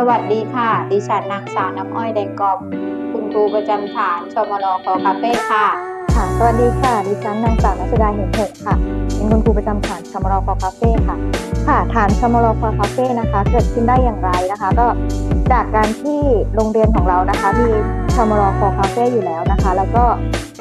สวัสดีค่ะ ดิฉันนางสาวน้ำอ้อยแดงกอบ คุณครูประจำฐานชมรคอคาเฟ่ค่ะ ค่ะ สวัสดีค่ะ ดิฉันนางสาวนัชดาเห็นเหกค่ะ เป็นคุณครูประจำฐานชมรคอคาเฟ่ค่ะ ค่ะ ฐานชมรคอคาเฟ่นะคะ เกิดขึ้นได้อย่างไรนะคะ ก็จากการที่โรงเรียนของเรานะคะมีชมรคอคาเฟ่อยู่แล้วนะคะ แล้วก็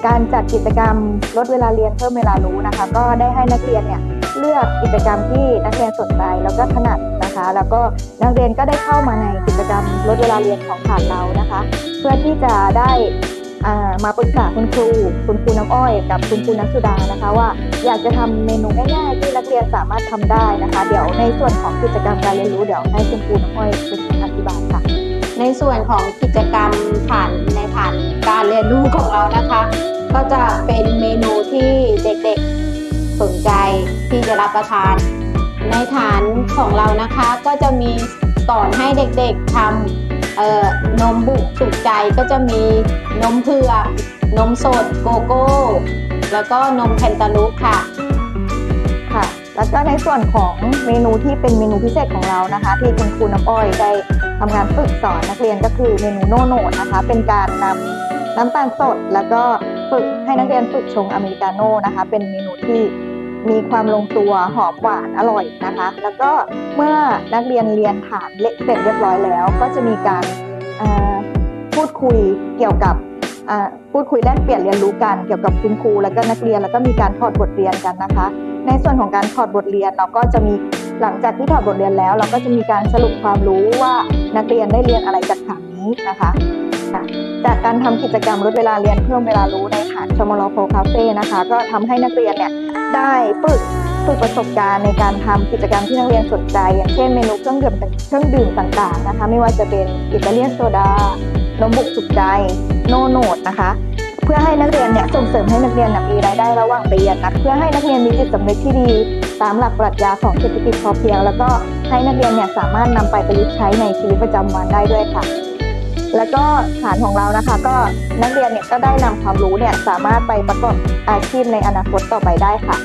การจัดกิจกรรมลดเวลาเรียนเพิ่มเวลารู้นะคะ ก็ได้ให้นักเรียนเนี่ยเลือกกิจกรรมที่นักเรียนสนใจแล้วก็ถนัด นะคะ แล้วก็นักเรียนก็ได้เข้ามาในกิจกรรมลดเวลาเรียนของฐานเรานะคะ เพื่อที่จะได้มาปรึกษาคุณครู คุณครูน้ำอ้อย กับคุณครูนักสุดานะคะ ว่าอยากจะทำเมนูง่ายๆที่นักเรียนสามารถทำได้นะคะ เดี๋ยวในส่วนของกิจกรรมการเรียนรู้เดี๋ยวให้คุณครูน้ำอ้อยเป็นอธิบายค่ะ ในส่วนของกิจกรรมฐานในฐานการเรียนรู้ของเรานะคะ ก็จะเป็นเมนูที่เด็กๆสนใจที่จะรับประทาน ในฐานของเรานะคะก็จะมีสอนให้เด็กๆทำนมบุกสุกใจก็จะมีนมเผือกนมสดโกโก้ แล้วก็นมแคนตาลูปค่ะค่ะ แล้วก็ในส่วนของเมนูที่เป็นเมนูพิเศษของเรานะคะ ที่คุณครูน้ำอ้อยได้ทำงานฝึกสอนนักเรียนก็คือเมนูโนโนนะคะ เป็นการนำน้ำตาลสดแล้วก็ฝึกให้นักเรียนฝึกชงอเมริกาโน่นะคะ เป็นเมนูที่ มีความลงตัวหอมหวานอร่อยนะคะ แล้วก็เมื่อนักเรียนเรียนฐานเละเสร็จเรียบร้อยแล้ว ก็จะมีการพูดคุยเกี่ยวกับพูดคุยแลกเปลี่ยนเรียนรู้กันเกี่ยวกับคุณครูแล้วก็นักเรียนแล้วก็มีการถอดบทเรียนกันนะคะ ในส่วนของการถอดบทเรียนเราก็จะมีหลังจากที่ถอดบทเรียนแล้ว เราก็จะมีการสรุปความรู้ว่านักเรียนได้เรียนอะไรจากฐานนี้นะคะ จากการทำกิจกรรมลดเวลาเรียนเพิ่มเวลารู้ในฐานชมรโคคาเฟ่นะคะ ก็ทำให้นักเรียนเนี่ยได้ฝึกฝึกประสบการณ์ในการทำกิจกรรมที่นักเรียนสนใจ อย่างเช่นเมนูเครื่องดื่มเครื่องดื่มต่างๆนะคะ ไม่ว่าจะเป็นอิตาเลียนโซดานมบุกสุกใจโนโนดนะคะเพื่อให้นักเรียนเนี่ยส่งเสริมให้นักเรียนมีรายได้ระหว่างเรียนนะเพื่อให้นักเรียนมีจิตสำนึกที่ดีตามหลักปรัชญาของเศรษฐกิจพอเพียง แล้วก็ให้นักเรียนเนี่ยสามารถนำไปประยุกต์ใช้ในชีวิตประจำวันได้ด้วยค่ะ แล้วก็ฐานของเรานะคะ ก็นักเรียนเนี่ยก็ได้นำความรู้เนี่ยสามารถไปประกอบอาชีพในอนาคตต่อไปได้ค่ะ